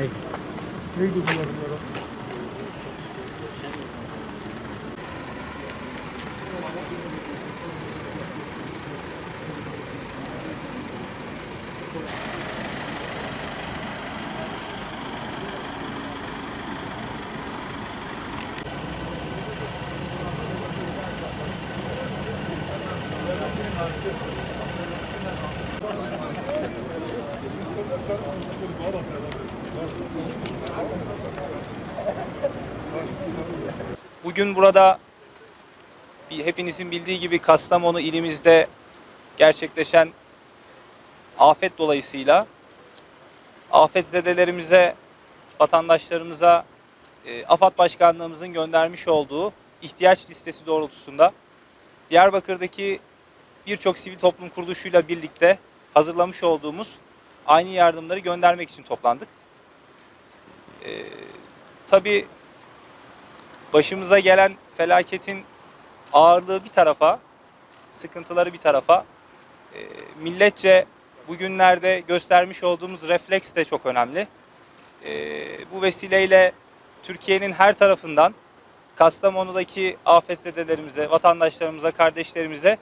Neydi bunların yara? Bugün burada hepinizin bildiği gibi Kastamonu ilimizde gerçekleşen afet dolayısıyla afetzedelerimize, vatandaşlarımıza e, AFAD Başkanlığımızın göndermiş olduğu ihtiyaç listesi doğrultusunda Diyarbakır'daki birçok sivil toplum kuruluşuyla birlikte hazırlamış olduğumuz aynı yardımları göndermek için toplandık. E, tabii başımıza gelen felaketin ağırlığı bir tarafa, sıkıntıları bir tarafa, e, milletçe bugünlerde göstermiş olduğumuz refleks de çok önemli. E, bu vesileyle Türkiye'nin her tarafından Kastamonu'daki afetzedelerimize, vatandaşlarımıza, kardeşlerimize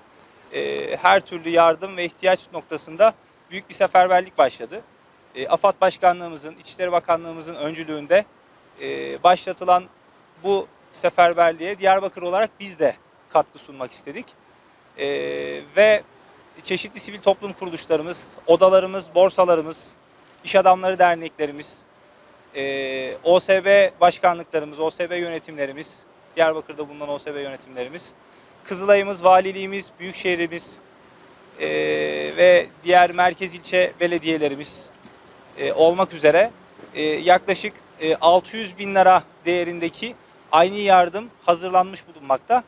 e, her türlü yardım ve ihtiyaç noktasında büyük bir seferberlik başladı. E, AFAD Başkanlığımızın, İçişleri Bakanlığımızın öncülüğünde e, başlatılan bu seferberliğe Diyarbakır olarak biz de katkı sunmak istedik. Ee, ve çeşitli sivil toplum kuruluşlarımız, odalarımız, borsalarımız, iş adamları derneklerimiz, ee, OSB başkanlıklarımız, OSB yönetimlerimiz, Diyarbakır'da bulunan OSB yönetimlerimiz, Kızılay'ımız, valiliğimiz, büyükşehirimiz ee, ve diğer merkez ilçe belediyelerimiz e, olmak üzere e, yaklaşık e, 600 bin lira değerindeki aynı yardım hazırlanmış bulunmakta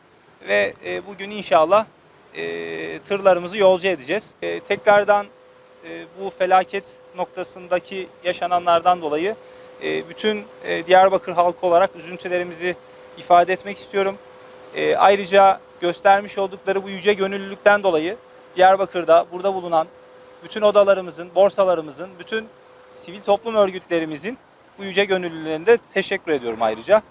ve e, bugün inşallah e, tırlarımızı yolcu edeceğiz. E, tekrardan e, bu felaket noktasındaki yaşananlardan dolayı e, bütün e, Diyarbakır halkı olarak üzüntülerimizi ifade etmek istiyorum. E, ayrıca göstermiş oldukları bu yüce gönüllülükten dolayı Diyarbakır'da burada bulunan bütün odalarımızın, borsalarımızın, bütün sivil toplum örgütlerimizin bu yüce gönüllülerine de teşekkür ediyorum ayrıca.